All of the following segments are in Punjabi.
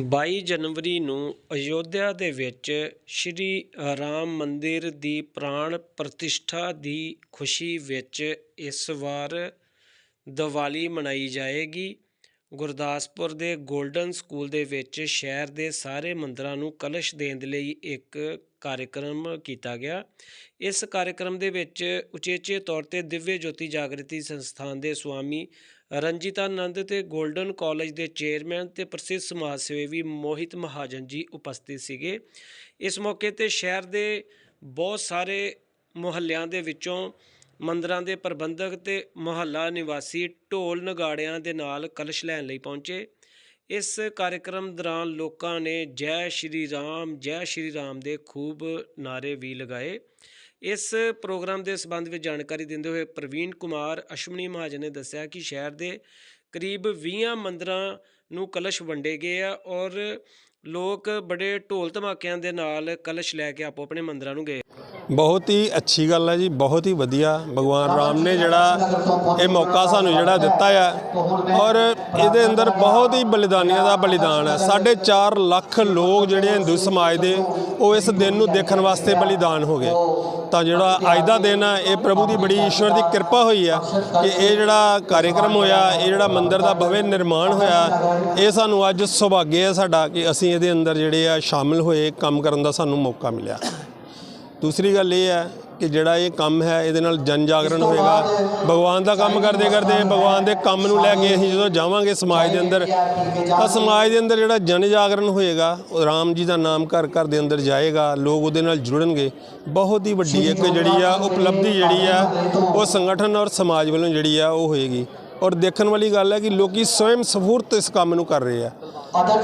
ਬਾਈ ਜਨਵਰੀ ਨੂੰ ਅਯੋਧਿਆ ਦੇ ਵਿੱਚ ਸ਼੍ਰੀ ਰਾਮ ਮੰਦਿਰ ਦੀ ਪ੍ਰਾਣ ਪ੍ਰਤਿਸ਼ਠਾ ਦੀ ਖੁਸ਼ੀ ਵਿੱਚ ਇਸ ਵਾਰ ਦੀਵਾਲੀ ਮਨਾਈ ਜਾਏਗੀ। ਗੁਰਦਾਸਪੁਰ ਦੇ ਗੋਲਡਨ ਸਕੂਲ ਦੇ ਵਿੱਚ ਸ਼ਹਿਰ ਦੇ ਸਾਰੇ ਮੰਦਰਾਂ ਨੂੰ ਕਲਸ਼ ਦੇਣ ਦੇ ਲਈ ਇੱਕ ਕਾਰਜਕ੍ਰਮ ਕੀਤਾ ਗਿਆ। ਇਸ ਕਾਰਜਕ੍ਰਮ ਦੇ ਵਿੱਚ ਉਚੇਚੇ ਤੌਰ ਤੇ ਦਿਵਯ ਜੋਤੀ ਜਾਗ੍ਰਿਤੀ ਸੰਸਥਾਨ ਦੇ ਸੁਆਮੀ ਰਣਜੀਤਾਨੰਦ ਤੇ ਗੋਲਡਨ ਕਾਲਜ ਦੇ ਚੇਅਰਮੈਨ ਤੇ ਪ੍ਰਸਿੱਧ ਸਮਾਜ ਸੇਵੀ ਮੋਹਿਤ ਮਹਾਜਨ ਜੀ ਉਪਸਥਿਤ ਸੀਗੇ। ਇਸ ਮੌਕੇ ਤੇ ਸ਼ਹਿਰ ਦੇ ਬਹੁਤ ਸਾਰੇ ਮੁਹੱਲਿਆਂ ਦੇ ਵਿੱਚੋਂ ਮੰਦਰਾਂ ਦੇ ਪ੍ਰਬੰਧਕ ਤੇ ਮੁਹੱਲਾ ਨਿਵਾਸੀ ਢੋਲ ਨਗਾੜਿਆਂ ਦੇ ਨਾਲ ਕਲਸ਼ ਲੈਣ ਲਈ ਪਹੁੰਚੇ। ਇਸ ਕਾਰਜਕ੍ਰਮ ਦੌਰਾਨ ਲੋਕਾਂ ਨੇ ਜੈ ਸ਼੍ਰੀ ਰਾਮ, ਜੈ ਸ਼੍ਰੀ ਰਾਮ ਦੇ ਖੂਬ ਨਾਰੇ ਵੀ ਲਗਾਏ। ਇਸ ਪ੍ਰੋਗਰਾਮ ਦੇ ਸੰਬੰਧ ਵਿੱਚ ਜਾਣਕਾਰੀ ਦਿੰਦੇ ਹੋਏ ਪ੍ਰਵੀਨ ਕੁਮਾਰ ਅਸ਼ਵਨੀ ਮਹਾਜਨ ਨੇ ਦੱਸਿਆ ਕਿ ਸ਼ਹਿਰ ਦੇ ਕਰੀਬ 20 ਮੰਦਰਾਂ ਨੂੰ ਕਲਸ਼ ਵੰਡੇ ਗਏ ਆ ਔਰ ਲੋਕ ਬੜੇ ਢੋਲ ਧਮਾਕਿਆਂ ਦੇ ਨਾਲ ਕਲਸ਼ ਲੈ ਕੇ ਆਪੋ ਆਪਣੇ ਮੰਦਰਾਂ ਨੂੰ ਗਏ। ਬਹੁਤ ਹੀ ਅੱਛੀ ਗੱਲ ਹੈ ਜੀ, ਬਹੁਤ ਹੀ ਵਧੀਆ। ਭਗਵਾਨ ਰਾਮ ਨੇ ਜਿਹੜਾ ਇਹ ਮੌਕਾ ਸਾਨੂੰ ਜਿਹੜਾ ਦਿੱਤਾ ਆ। ਔਰ ਇਹਦੇ ਅੰਦਰ ਬਹੁਤ ਹੀ ਬਲੀਦਾਨੀਆਂ ਦਾ ਬਲੀਦਾਨ ਹੈ। 4.5 ਲੱਖ ਲੋਕ ਜਿਹੜੇ ਹਿੰਦੂ ਸਮਾਜ ਦੇ, ਉਹ ਇਸ ਦਿਨ ਨੂੰ ਦੇਖਣ ਵਾਸਤੇ ਬਲੀਦਾਨ ਹੋ ਗਏ। ਤਾਂ ਜਿਹੜਾ ਅੱਜ ਦਾ ਦਿਨ ਆ, ਇਹ ਪ੍ਰਭੂ ਦੀ ਬੜੀ ਈਸ਼ਵਰ ਦੀ ਕਿਰਪਾ ਹੋਈ ਆ ਕਿ ਇਹ ਜਿਹੜਾ ਕਾਰਜਕ੍ਰਮ ਹੋਇਆ, ਇਹ ਜਿਹੜਾ ਮੰਦਿਰ ਦਾ ਭਵਯ ਨਿਰਮਾਣ ਹੋਇਆ, ਇਹ ਸਾਨੂੰ ਅੱਜ ਸੁਭਾਗਿਆ ਹੈ ਸਾਡਾ ਕਿ ਅਸੀਂ ਇਹਦੇ ਅੰਦਰ ਜਿਹੜੇ ਆ ਸ਼ਾਮਿਲ ਹੋਏ, ਕੰਮ ਕਰਨ ਦਾ ਸਾਨੂੰ ਮੌਕਾ ਮਿਲਿਆ। ਦੂਸਰੀ ਗੱਲ ਇਹ ਹੈ ਕਿ ਜਿਹੜਾ ਇਹ ਕੰਮ ਹੈ, ਇਹਦੇ ਨਾਲ ਜਨ ਜਾਗਰਣ ਹੋਏਗਾ। ਭਗਵਾਨ ਦਾ ਕੰਮ ਕਰਦੇ ਕਰਦੇ ਭਗਵਾਨ ਦੇ ਕੰਮ ਨੂੰ ਲੈ ਕੇ ਅਸੀਂ ਜਦੋਂ ਜਾਵਾਂਗੇ ਸਮਾਜ ਦੇ ਅੰਦਰ, ਤਾਂ ਸਮਾਜ ਦੇ ਅੰਦਰ ਜਿਹੜਾ ਜਨ ਜਾਗਰਣ ਹੋਏਗਾ, ਉਹ ਰਾਮ ਜੀ ਦਾ ਨਾਮ ਘਰ ਘਰ ਦੇ ਅੰਦਰ ਜਾਏਗਾ, ਲੋਕ ਉਹਦੇ ਨਾਲ ਜੁੜਨਗੇ। ਬਹੁਤ ਹੀ ਵੱਡੀ ਇੱਕ ਜਿਹੜੀ ਆ, ਉਪਲਬਧੀ ਜਿਹੜੀ ਆ, ਉਹ ਸੰਗਠਨ ਔਰ ਸਮਾਜ ਵੱਲੋਂ ਜਿਹੜੀ ਆ, ਉਹ ਹੋਏਗੀ। ਔਰ ਦੇਖਣ ਵਾਲੀ ਗੱਲ ਹੈ ਕਿ ਲੋਕੀ ਸਵੈਮ ਸਫੂਰਤ ਇਸ ਕੰਮ ਨੂੰ ਕਰ ਰਹੇ ਆ।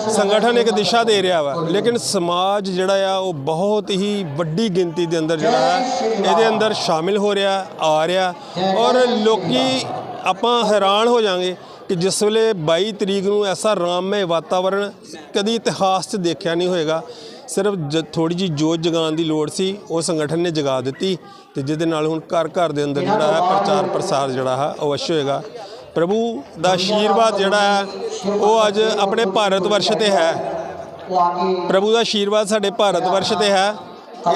ਸੰਗਠਨ ਇੱਕ ਦਿਸ਼ਾ ਦੇ ਰਿਹਾ ਵਾ, ਲੇਕਿਨ ਸਮਾਜ ਜਿਹੜਾ ਆ, ਉਹ ਬਹੁਤ ਹੀ ਵੱਡੀ ਗਿਣਤੀ ਦੇ ਅੰਦਰ ਜਿਹੜਾ ਹੈ, ਇਹਦੇ ਅੰਦਰ ਸ਼ਾਮਿਲ ਹੋ ਰਿਹਾ, ਆ ਰਿਹਾ। ਔਰ ਲੋਕੀ ਆਪਾਂ ਹੈਰਾਨ ਹੋ ਜਾਾਂਗੇ ਕਿ ਜਿਸ ਵੇਲੇ 22 ਤਰੀਕ ਨੂੰ ਐਸਾ ਰਾਮਮय ਵਾਤਾਵਰਣ ਕਦੀ ਇਤਿਹਾਸ 'ਚ ਦੇਖਿਆ ਨਹੀਂ ਹੋਏਗਾ। ਸਿਰਫ ਥੋੜੀ ਜੀ ਜੋਤ ਜਗਾਉਣ ਦੀ ਲੋੜ ਸੀ, ਉਹ ਸੰਗਠਨ ਨੇ ਜਗਾ ਦਿੱਤੀ ਤੇ ਜਿਹਦੇ ਨਾਲ ਹੁਣ ਘਰ ਘਰ ਦੇ ਅੰਦਰ ਜਿਹੜਾ ਹੈ ਪ੍ਰਚਾਰ ਪ੍ਰਸਾਰ ਜਿਹੜਾ ਹੈ ਅਵਸ਼ ਹੋਏਗਾ। ਪ੍ਰਭੂ ਦਾ ਆਸ਼ੀਰਵਾਦ ਜਿਹੜਾ ਹੈ, ਉਹ ਅੱਜ ਆਪਣੇ ਭਾਰਤ ਵਰਸ਼ ਤੇ ਹੈ। ਪ੍ਰਭੂ ਦਾ ਆਸ਼ੀਰਵਾਦ ਸਾਡੇ ਭਾਰਤ ਵਰਸ਼ ਤੇ ਹੈ।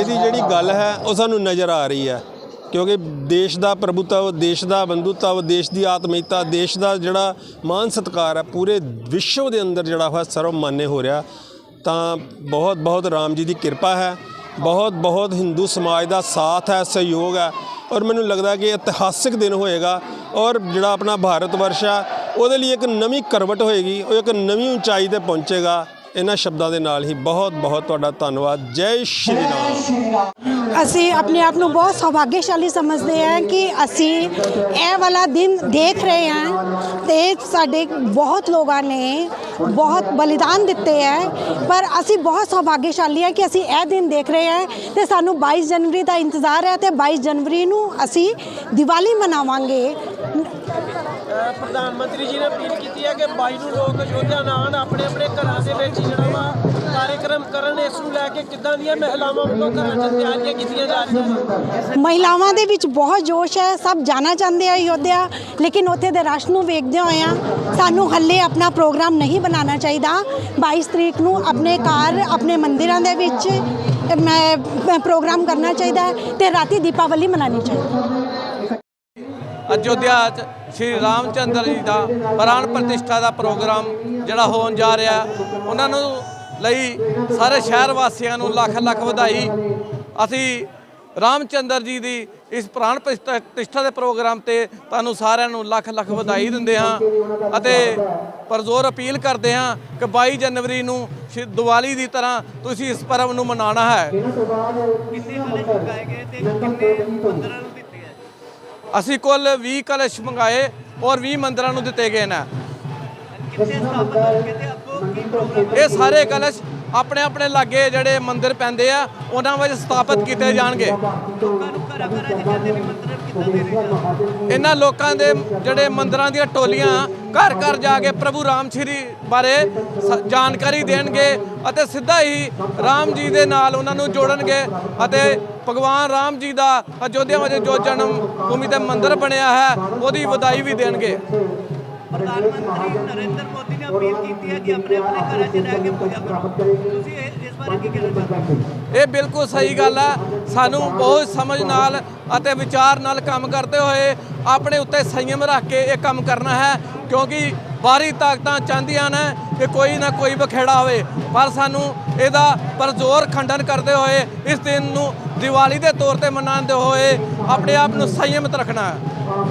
ਇਹਦੀ ਜਿਹੜੀ ਗੱਲ ਹੈ, ਉਹ ਸਾਨੂੰ ਨਜ਼ਰ ਆ ਰਹੀ ਹੈ। ਕਿਉਂਕਿ ਦੇਸ਼ ਦਾ ਪ੍ਰਭੂਤਵ, ਦੇਸ਼ ਦਾ ਬੰਧੁਤਵ, ਦੇਸ਼ ਦੀ ਆਤਮਿਕਤਾ, ਦੇਸ਼ ਦਾ ਜਿਹੜਾ ਮਾਨ ਸਤਕਾਰ ਹੈ, ਪੂਰੇ ਵਿਸ਼ਵ ਦੇ ਅੰਦਰ ਜਿਹੜਾ ਹੋਇਆ ਸਰਵ ਮਾਨੇ ਹੋ ਰਿਹਾ। ਤਾਂ ਬਹੁਤ ਬਹੁਤ ਰਾਮ ਜੀ ਦੀ ਕਿਰਪਾ ਹੈ। ਬਹੁਤ ਬਹੁਤ ਹਿੰਦੂ ਸਮਾਜ ਦਾ ਸਾਥ ਹੈ, ਸਹਿਯੋਗ ਹੈ। ਔਰ ਮੈਨੂੰ ਲੱਗਦਾ ਕਿ ਇਤਿਹਾਸਿਕ ਦਿਨ ਹੋਏਗਾ ਔਰ ਜਿਹੜਾ ਆਪਣਾ ਭਾਰਤ ਵਰਸ਼ ਹੈ ਉਹਦੇ ਲਈ ਇੱਕ ਨਵੀਂ ਕਰਵਟ ਹੋਏਗੀ, ਉਹ ਇੱਕ ਨਵੀਂ ਉਚਾਈ ਤੇ ਪਹੁੰਚੇਗਾ। ਇਹਨਾਂ ਸ਼ਬਦਾਂ ਦੇ ਨਾਲ ਹੀ ਬਹੁਤ ਬਹੁਤ ਤੁਹਾਡਾ ਧੰਨਵਾਦ। ਜੈ ਸ਼੍ਰੀ ਰਾਮ। ਅਸੀਂ ਆਪਣੇ ਆਪ ਨੂੰ ਬਹੁਤ ਸੌਭਾਗਿਆਸ਼ਾਲੀ ਸਮਝਦੇ ਹਾਂ ਕਿ ਅਸੀਂ ਇਹ ਵਾਲਾ ਦਿਨ ਦੇਖ ਰਹੇ ਹਾਂ ਤੇ ਸਾਡੇ ਬਹੁਤ ਲੋਕਾਂ ਨੇ ਬਹੁਤ ਬਲੀਦਾਨ ਦਿੱਤੇ ਹੈ ਪਰ ਅਸੀਂ ਬਹੁਤ ਸੌਭਾਗਿਆਸ਼ਾਲੀ ਹਾਂ ਕਿ ਅਸੀਂ ਇਹ ਦਿਨ ਦੇਖ ਰਹੇ ਹਾਂ ਤੇ ਸਾਨੂੰ 22 ਜਨਵਰੀ ਦਾ ਇੰਤਜ਼ਾਰ ਹੈ ਤੇ 22 ਜਨਵਰੀ ਨੂੰ ਅਸੀਂ ਦੀਵਾਲੀ ਮਨਾਵਾਂਗੇ। ਪ੍ਰਧਾਨ ਮੰਤਰੀ ਜੀ ਨੇ ਅਪੀਲ ਕੀਤੀ ਹੈ ਕਿ 22 ਨੂੰ ਲੋਕ ਅਯੋਧਿਆ ਨਾ ਆਉਣ ਆਪਣੇ ਆਪਣੇ ਘਰਾਂ ਦੇ ਵਿੱਚ ਜਿਹੜਾ ਵਾ ਕਾਰਜਕ੍ਰਮ ਕਰਨ ਇਸ ਨੂੰ ਲੈ ਕੇ ਕਿੱਦਾਂ ਦੀਆਂ ਮਹਿਲਾਵਾਂ ਵੱਲੋਂ ਘਰਾਂ 'ਚ ਤਿਆਰੀਆਂ ਕੀਤੀਆਂ ਜਾ ਰਹੀਆਂ ਮਹਿਲਾਵਾਂ ਦੇ ਵਿੱਚ ਬਹੁਤ ਜੋਸ਼ ਹੈ ਸਭ ਜਾਣਾ ਚਾਹੁੰਦੇ ਆ ਅਯੋਧਿਆ ਲੇਕਿਨ ਉੱਥੇ ਦੇ ਰਸ਼ ਨੂੰ ਵੇਖਦੇ ਹੋਏ ਆ ਸਾਨੂੰ ਹੱਲੇ ਆਪਣਾ ਪ੍ਰੋਗਰਾਮ ਨਹੀਂ ਬਣਾਉਣਾ ਚਾਹੀਦਾ। 22 ਤਰੀਕ ਨੂੰ ਆਪਣੇ ਘਰ ਆਪਣੇ ਮੰਦਿਰਾਂ ਦੇ ਵਿੱਚ ਮੈਂ ਮੈਂ ਪ੍ਰੋਗਰਾਮ ਕਰਨਾ ਚਾਹੀਦਾ ਹੈ ਤੇ ਰਾਤੀ ਦੀਪਾਵਲੀ ਮਨਾਉਣੀ ਚਾਹੀਦੀ ਹੈ। ਅਯੋਧਿਆ 'ਚ ਸ਼੍ਰੀ ਰਾਮਚੰਦਰ ਜੀ ਦਾ ਪ੍ਰਾਣ ਪ੍ਰਤਿਸ਼ਠਾ ਦਾ ਪ੍ਰੋਗਰਾਮ ਜਿਹੜਾ ਹੋਣ ਜਾ ਰਿਹਾ ਉਹਨਾਂ ਨੂੰ ਲਈ ਸਾਰੇ ਸ਼ਹਿਰ ਵਾਸੀਆਂ ਨੂੰ ਲੱਖ ਲੱਖ ਵਧਾਈ। ਅਸੀਂ ਰਾਮਚੰਦਰ ਜੀ ਦੀ ਇਸ ਪ੍ਰਾਣ ਪ੍ਰਤਿਸ਼ਠਾ ਦੇ ਪ੍ਰੋਗਰਾਮ ਤੇ ਤੁਹਾਨੂੰ ਸਾਰਿਆਂ ਨੂੰ ਲੱਖ ਲੱਖ ਵਧਾਈ ਦਿੰਦੇ ਹਾਂ ਅਤੇ ਪਰਜ਼ੋਰ ਅਪੀਲ ਕਰਦੇ ਹਾਂ ਕਿ 22 ਜਨਵਰੀ ਨੂੰ ਸ਼੍ਰੀ ਦੀਵਾਲੀ ਦੀ ਤਰ੍ਹਾਂ ਤੁਸੀਂ ਇਸ ਪਰਵ ਨੂੰ ਮਨਾਉਣਾ ਹੈ। ਅਸੀਂ ਕੁੱਲ 20 ਕਲਸ਼ ਮੰਗਾਏ ਔਰ 20 ਮੰਦਰਾਂ ਨੂੰ ਦਿੱਤੇ ਗਏ ਨੇ। ਇਹ ਸਾਰੇ ਕਲਸ਼ ਆਪਣੇ ਆਪਣੇ ਲਾਗੇ ਜਿਹੜੇ ਮੰਦਿਰ ਪੈਂਦੇ ਆ, ਉਹਨਾਂ ਵਿੱਚ ਸਥਾਪਿਤ ਕੀਤੇ ਜਾਣਗੇ। ਇਹਨਾਂ ਲੋਕਾਂ ਦੇ ਜਿਹੜੇ ਮੰਦਰਾਂ ਦੀਆਂ ਟੋਲੀਆਂ, ਘਰ ਘਰ ਜਾ ਕੇ ਪ੍ਰਭੂ ਰਾਮ ਸ਼੍ਰੀ ਬਾਰੇ ਸ- ਜਾਣਕਾਰੀ ਦੇਣਗੇ ਅਤੇ ਸਿੱਧਾ ਹੀ ਰਾਮ ਜੀ ਦੇ ਨਾਲ ਉਹਨਾਂ ਨੂੰ ਜੋੜਨਗੇ ਅਤੇ ਭਗਵਾਨ ਰਾਮ ਜੀ ਦਾ ਅਯੋਧਿਆ ਵਿੱਚ ਜੋ ਜਨਮ ਭੂਮੀ ਤੇ ਮੰਦਿਰ ਬਣਿਆ ਹੈ ਉਹਦੀ ਵਧਾਈ ਵੀ ਦੇਣਗੇ। ਪ੍ਰਧਾਨ ਮੰਤਰੀ ਨਰਿੰਦਰ ਮੋਦੀ ਨੇ ਅਪੀਲ ਕੀਤੀ ਹੈ ਕਿ ਆਪਣੇ ਆਪਣੇ ਘਰਾਂ 'ਚ ਰਹਿ ਕੇ ਪੂਜਾ ਕਰੋ। ਤੁਸੀਂ ਇਸ ਬਾਰੇ ਕੀ ਕਹਿਣਾ ਚਾਹੁੰਦੇ ਹੋ ਇਹ ਬਿਲਕੁਲ ਸਹੀ ਗੱਲ ਹੈ। ਸਾਨੂੰ ਬਹੁਤ ਸਮਝ ਨਾਲ ਅਤੇ ਵਿਚਾਰ ਨਾਲ ਕੰਮ ਕਰਦੇ ਹੋਏ ਆਪਣੇ ਉੱਤੇ ਸੰਯਮ ਰੱਖ ਕੇ ਇਹ ਕੰਮ ਕਰਨਾ ਹੈ ਕਿਉਂਕਿ ਬਾਹਰੀ ਤਾਕਤਾਂ ਚਾਹੁੰਦੀਆਂ ਨੇ ਕਿ ਕੋਈ ਨਾ ਕੋਈ ਬਖੇੜਾ ਹੋਵੇ। ਪਰ ਸਾਨੂੰ ਇਹਦਾ ਪਰਜ਼ੋਰ ਖੰਡਨ ਕਰਦੇ ਹੋਏ ਇਸ ਦਿਨ ਨੂੰ ਦੀਵਾਲੀ ਦੇ ਤੌਰ ਤੇ ਮਨਾਉਂਦੇ ਹੋਏ ਆਪਣੇ ਆਪ ਨੂੰ ਸੰਯਮਿਤ ਰੱਖਣਾ ਹੈ।